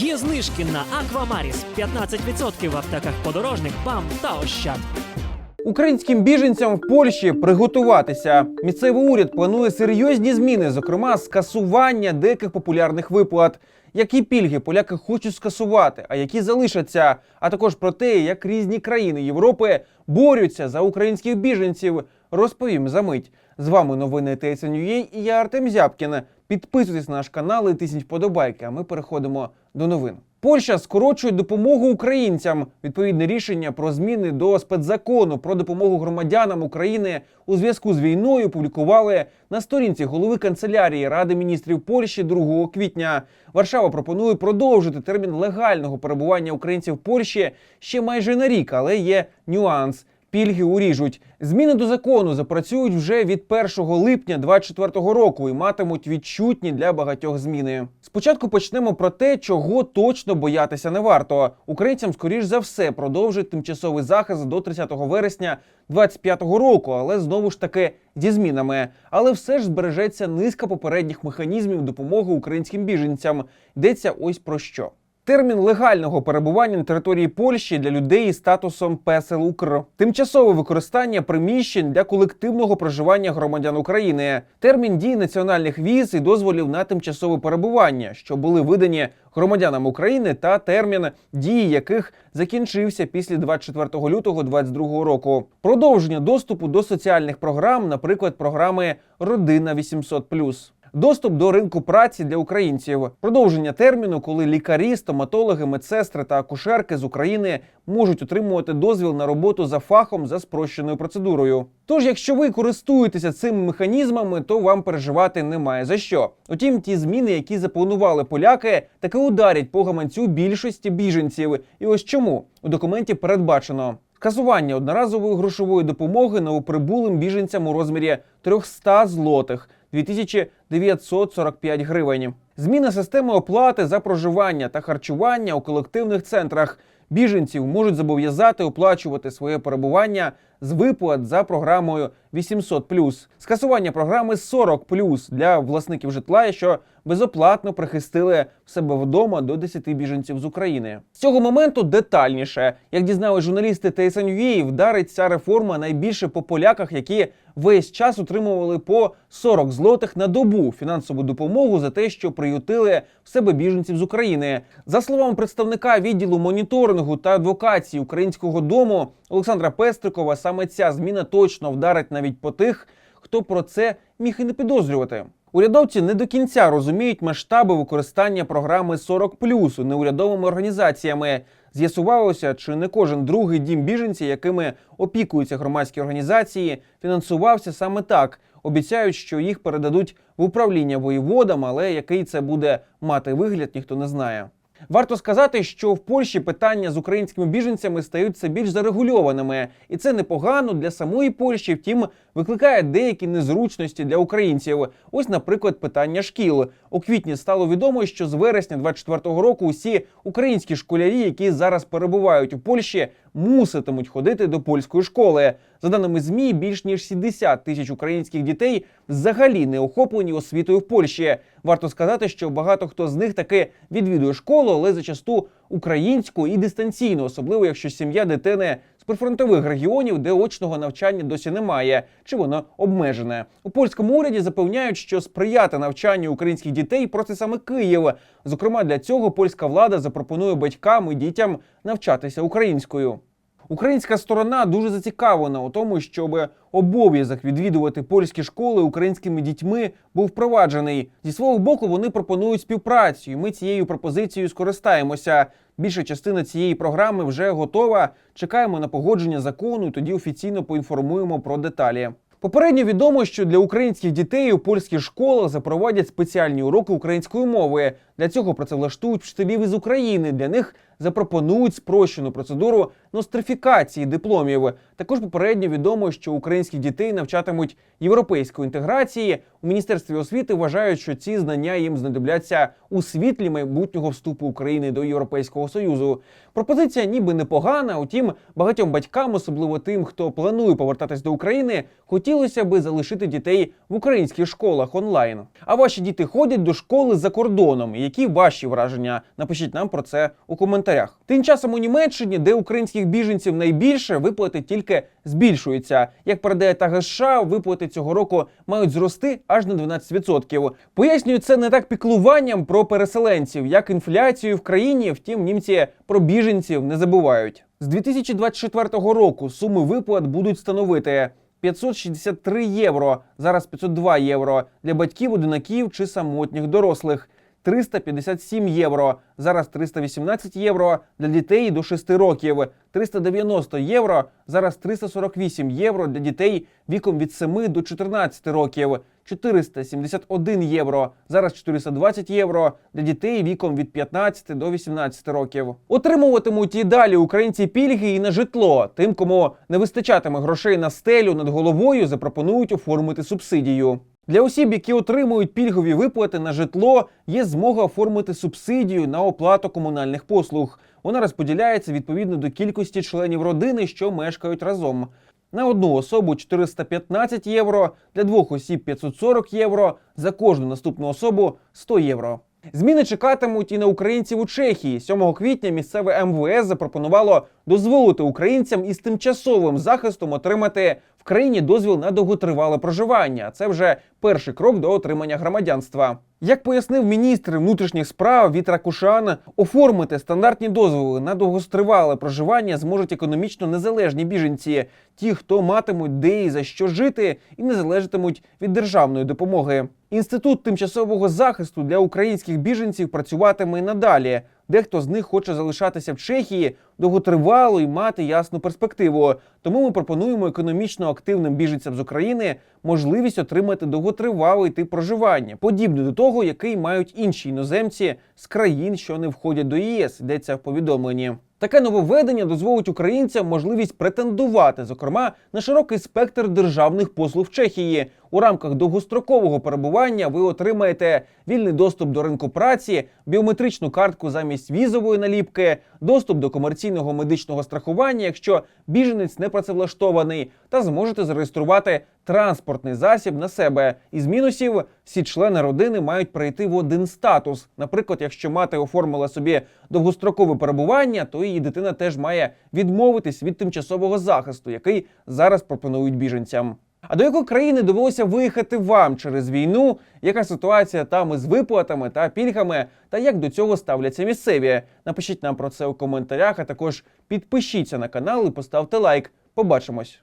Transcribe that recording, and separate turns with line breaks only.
Є знижки на Аквамаріс 15% в аптеках подорожник, БАМ та Ощад.
Українським біженцям в Польщі приготуватися. Місцевий уряд планує серйозні зміни, зокрема скасування деяких популярних виплат. Які пільги поляки хочуть скасувати, а які залишаться, а також про те, як різні країни Європи борються за українських біженців, розповім за мить. З вами новини TSN.ua і я Артем Зябкін. Підписуйтесь на наш канал і тисніть вподобайки. А ми переходимо до новин. Польща скорочує допомогу українцям. Відповідне рішення про зміни до спецзакону про допомогу громадянам України у зв'язку з війною публікували на сторінці голови канцелярії Ради міністрів Польщі 2 квітня. Варшава пропонує продовжити термін легального перебування українців в Польщі ще майже на рік, але є нюанс. Пільги уріжуть. Зміни до закону запрацюють вже від 1 липня 2024 року і матимуть відчутні для багатьох зміни. Спочатку почнемо про те, чого точно боятися не варто. Українцям, скоріш за все, продовжать тимчасовий захист до 30 вересня 2025 року, але знову ж таки зі змінами. Але все ж збережеться низка попередніх механізмів допомоги українським біженцям. Йдеться ось про що. Термін легального перебування на території Польщі для людей із статусом ПСЛ Укр, тимчасове використання приміщень для колективного проживання громадян України, термін дії національних віз і дозволів на тимчасове перебування, що були видані громадянам України, та термін дії яких закінчився після 24 лютого 2022 року. Продовження доступу до соціальних програм, наприклад, програми Родина 800+. Доступ до ринку праці для українців, продовження терміну, коли лікарі, стоматологи, медсестри та акушерки з України можуть отримувати дозвіл на роботу за фахом за спрощеною процедурою. Тож, якщо ви користуєтеся цими механізмами, то вам переживати немає за що. Утім, ті зміни, які запланували поляки, таки ударять по гаманцю більшості біженців. І ось чому у документі передбачено. Скасування одноразової грошової допомоги новоприбулим біженцям у розмірі 300 злотих 2945 гривень. Зміна системи оплати за проживання та харчування у колективних центрах. Біженців можуть зобов'язати оплачувати своє перебування з виплат за програмою 800+. Скасування програми 40+, для власників житла, що безоплатно прихистили в себе вдома до 10 біженців з України. З цього моменту детальніше, як дізнали журналісти TSN.ua, вдарить ця реформа найбільше по поляках, які весь час отримували по 40 злотих на добу фінансову допомогу за те, що приютили в себе біженців з України. За словами представника відділу моніторингу та адвокації українського дому Олександра Пестрикова, саме ця зміна точно вдарить навіть по тих, хто про це міг і не підозрювати. Урядовці не до кінця розуміють масштаби використання програми 40+, неурядовими організаціями. З'ясувалося, чи не кожен другий дім біженців, якими опікуються громадські організації, фінансувався саме так. Обіцяють, що їх передадуть в управління воєводам, але який це буде мати вигляд, ніхто не знає. Варто сказати, що в Польщі питання з українськими біженцями стають все більш зарегульованими, і це непогано для самої Польщі. Втім, викликає деякі незручності для українців. Ось, наприклад, питання шкіл. У квітні стало відомо, що з вересня 24-го року усі українські школярі, які зараз перебувають у Польщі, муситимуть ходити до польської школи. За даними змі, більш ніж 70 тисяч українських дітей взагалі не охоплені освітою в Польщі. Варто сказати, що багато хто з них таки відвідує школу, але зачасту українську і дистанційно, особливо якщо сім'я дитини з прифронтових регіонів, де очного навчання досі немає, чи воно обмежене. У польському уряді запевняють, що сприяти навчанню українських дітей просить саме Київ. Зокрема, для цього польська влада запропонує батькам і дітям навчатися українською. Українська сторона дуже зацікавлена у тому, щоб обов'язок відвідувати польські школи українськими дітьми був впроваджений. Зі свого боку вони пропонують співпрацю. Ми цією пропозицією скористаємося. Більша частина цієї програми вже готова. Чекаємо на погодження закону. і Тоді офіційно поінформуємо про деталі. Попередньо відомо, що для українських дітей у польських школах запровадять спеціальні уроки української мови. Для цього працевлаштують вчителів із України. Для них запропонують спрощену процедуру нострифікації дипломів. Також попередньо відомо, що українських дітей навчатимуть європейської інтеграції. У міністерстві освіти вважають, що ці знання їм знадобляться у світлі майбутнього вступу України до Європейського союзу. Пропозиція ніби непогана. Утім, багатьом батькам, особливо тим, хто планує повертатись до України, хотілося би залишити дітей в українських школах онлайн. А ваші діти ходять до школи за кордоном. Які ваші враження? Напишіть нам про це у коментарях. Тим часом у Німеччині, де українських біженців найбільше, виплати тільки збільшуються. Як передає ТАГ США, виплати цього року мають зрости аж на 12%. Пояснюють це не так піклуванням про переселенців, як інфляцією в країні. Втім, німці про біженців не забувають. З 2024 року суми виплат будуть становити 563 євро, зараз 502 євро для батьків, одинаків чи самотніх дорослих. 357 євро, зараз 318 євро для дітей до 6 років, 390 євро, зараз 348 євро для дітей віком від 7 до 14 років, 471 євро, зараз 420 євро для дітей віком від 15 до 18 років. Отримуватимуть і далі українці пільги і на житло. Тим, кому не вистачатиме грошей на стелю над головою, запропонують оформити субсидію. Для осіб, які отримують пільгові виплати на житло, є змога оформити субсидію на оплату комунальних послуг. Вона розподіляється відповідно до кількості членів родини, що мешкають разом. На одну особу 415 євро, для двох осіб 540 євро, за кожну наступну особу 100 євро. Зміни чекатимуть і на українців у Чехії. 7 квітня місцеве МВС запропонувало дозволити українцям із тимчасовим захистом отримати країні дозвіл на довготривале проживання. Це вже перший крок до отримання громадянства. Як пояснив міністр внутрішніх справ Вітра Кушан, оформити стандартні дозволи на довгостривале проживання зможуть економічно незалежні біженці, ті, хто матимуть де і за що жити, і не залежатимуть від державної допомоги. Інститут тимчасового захисту для українських біженців працюватиме і надалі. Дехто з них хоче залишатися в Чехії довготривало і мати ясну перспективу. Тому ми пропонуємо економічно активним біженцям з України можливість отримати довготривалий тип проживання, подібний до того, який мають інші іноземці з країн, що не входять до ЄС. Йдеться в повідомленні. Таке нововведення дозволить українцям можливість претендувати, зокрема, на широкий спектр державних послуг в Чехії. У рамках довгострокового перебування ви отримаєте вільний доступ до ринку праці, біометричну картку замість візової наліпки, доступ до комерційного медичного страхування, якщо біженець не працевлаштований, та зможете зареєструвати транспортний засіб на себе. Із мінусів всі члени родини мають перейти в один статус. Наприклад, якщо мати оформила собі довгострокове перебування, то її дитина теж має відмовитись від тимчасового захисту, який зараз пропонують біженцям. А до якої країни довелося виїхати вам через війну? Яка ситуація там із виплатами та пільгами? Та як до цього ставляться місцеві? Напишіть нам про це у коментарях, а також підпишіться на канал і поставте лайк. Побачимось.